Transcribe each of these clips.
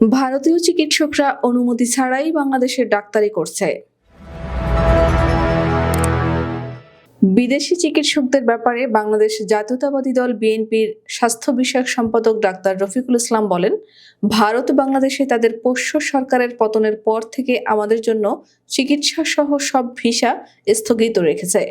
ভারতীয় চিকিৎসকরা অনুমতি ছাড়াই বাংলাদেশের ডাক্তারি করছে। বিদেশি চিকিৎসকদের ব্যাপারে বাংলাদেশ জাতীয়তাবাদী দল বিএনপির স্বাস্থ্য বিষয়ক সম্পাদক ডাক্তার রফিকুল ইসলাম বলেন, ভারত বাংলাদেশে তাদের পোষ্য সরকারের পতনের পর থেকে আমাদের জন্য চিকিৎসা সহ সব ভিসা স্থগিত রেখেছে।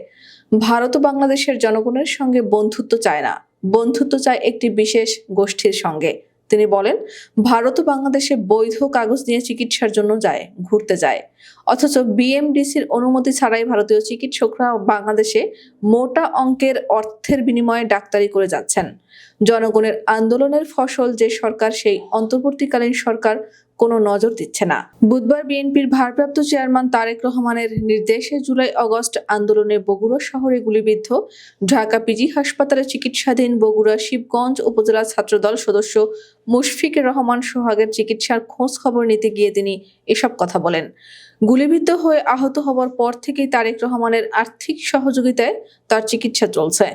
ভারত বাংলাদেশের জনগণের সঙ্গে বন্ধুত্ব চায় না। বন্ধুত্ব চায় একটি বিশেষ গোষ্ঠীর সঙ্গে। তিনি বলেন ভারত ও বাংলাদেশে বৈধ কাগজ নিয়ে চিকিৎসার জন্য যায় ঘুরতে যায়। অথচ বিএমডিসির অনুমতি ছাড়াই ভারতীয় চিকিৎসকরা বাংলাদেশে মোটা অঙ্কের অর্থের বিনিময়ে ডাক্তারি করে যাচ্ছেন। জনগণের আন্দোলনের ফসল যে সরকার, সেই অন্তর্বর্তীকালীন সরকার কোনো নজর দিচ্ছে না। বুধবার বিএনপির ভারপ্রাপ্ত চেয়ারম্যান তারেক রহমানের নির্দেশে জুলাই আগস্ট আন্দোলনে বগুড়া শহরে গুলিবিদ্ধ ঢাকা পিজি হাসপাতালে চিকিৎসাধীন বগুড়া শিবগঞ্জ উপজেলা ছাত্রদল সদস্য মুশফিকুর রহমান সোহাগের চিকিৎসার খোঁজ খবর নিতে গিয়ে তিনি এসব কথা বলেন। গুলিবিদ্ধ হয়ে আহত হওয়ার পর থেকেই তারেক রহমানের আর্থিক সহযোগিতায় তার চিকিৎসা চলছে।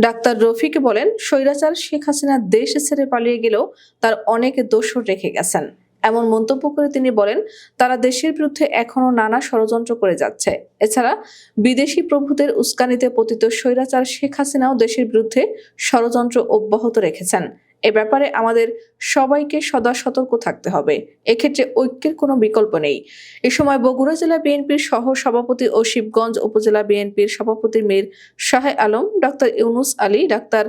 ডাক্তার রফিক বলেন, স্বৈরাচার শেখ হাসিনা দেশ ছেড়ে পালিয়ে গেলেও তার অনেক দোষর রেখে গেছেন। এমন মন্তব্য করে তিনি বলেন, তারা দেশের বিরুদ্ধে এখনও নানা ষড়যন্ত্র করে যাচ্ছে। এছাড়া বিদেশি প্রভুদের উস্কানিতে পতিত স্বৈরাচার শেখ হাসিনাও দেশের বিরুদ্ধে ষড়যন্ত্র অব্যাহত রেখেছেন। এ ব্যাপারে আমাদের সবাইকে সদা সতর্ক থাকতে হবে। এক্ষেত্রে ঐক্যের কোনো বিকল্প নেই। এ সময় বগুড়া জেলা বিএনপির সহ সভাপতি ও শিবগঞ্জ উপজেলা বিএনপির সভাপতি Mir Shahe Alam, doctor Yunus Ali, doctor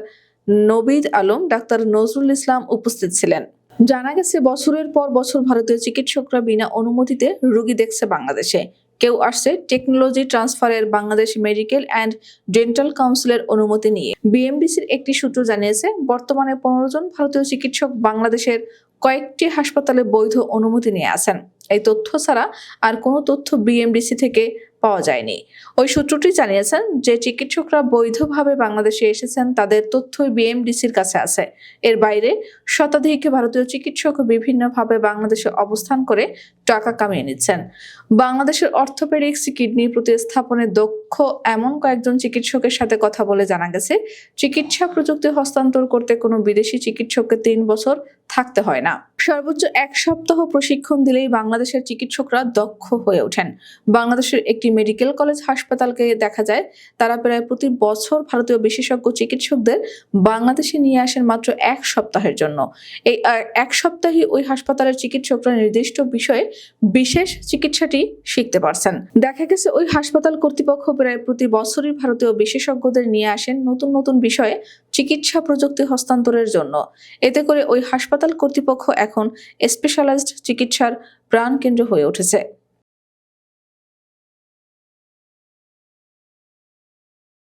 Nabid Alam, doctor Nazrul Islam উপস্থিত ছিলেন। জানা গেছে, বছরের পর বছর ভারতীয় চিকিৎসকরা বিনা অনুমতিতে রোগী দেখছে বাংলাদেশে। কেউ আসছে টেকনোলজি ট্রান্সফারের বাংলাদেশ মেডিকেল অ্যান্ড ডেন্টাল কাউন্সিলের অনুমতি নিয়ে। বিএমডিসির একটি সূত্র জানিয়েছে, বর্তমানে পনেরো জন ভারতীয় চিকিৎসক বাংলাদেশের কয়েকটি হাসপাতালে বৈধ অনুমতি নিয়ে আছেন। এই তথ্য ছাড়া আর কোনো তথ্য বিএমডিসি থেকে পাওয়া যায়নি। ওই সূত্রটি জানিয়েছেন যে চিকিৎসকরা বৈধভাবে বাংলাদেশে এসেছেন, তাদের তথ্যই বিএমডিসির কাছে আছে। এর বাইরে শতাধিক ভারতীয় চিকিৎসক বিভিন্নভাবে বাংলাদেশে অবস্থান করে টাকা কামিয়ে নিচ্ছেন। বাংলাদেশের অর্থোপেডিক্স, কিডনি প্রতিস্থাপনে দক্ষ এমন কয়েকজন চিকিৎসকের সাথে কথা বলে জানা গেছে, চিকিৎসা প্রযুক্তি হস্তান্তর করতে কোনো বিদেশি চিকিৎসককে তিন বছর থাকতে হয় না। সর্বোচ্চ এক সপ্তাহ প্রশিক্ষণ দিলেই বাংলাদেশের চিকিৎসকরা দক্ষ হয়ে ওঠেন। বাংলাদেশের একটি মেডিকেল কলেজ হাসপাতালকে দেখা যায়, তারা প্রায় প্রতি বছর ভারতীয় বিশেষজ্ঞ চিকিৎসকদের বাংলাদেশে নিয়ে আসেন মাত্র এক সপ্তাহের জন্য। এই এক সপ্তাহে ওই হাসপাতালের চিকিৎসকরা নির্দিষ্ট বিষয়ে বিশেষ চিকিৎসাটি শিখতে পারছেন। দেখা গেছে ওই হাসপাতাল কর্তৃপক্ষ প্রায় প্রতি বছরই ভারতীয় বিশেষজ্ঞদের নিয়ে আসেন নতুন নতুন বিষয়ে চিকিৎসা প্রযুক্তি হস্তান্তরের জন্য। এতে করে ওই হাসপাতাল কর্তৃপক্ষ এখন স্পেশালাইজড চিকিৎসার প্রাণকেন্দ্র হয়ে উঠেছে।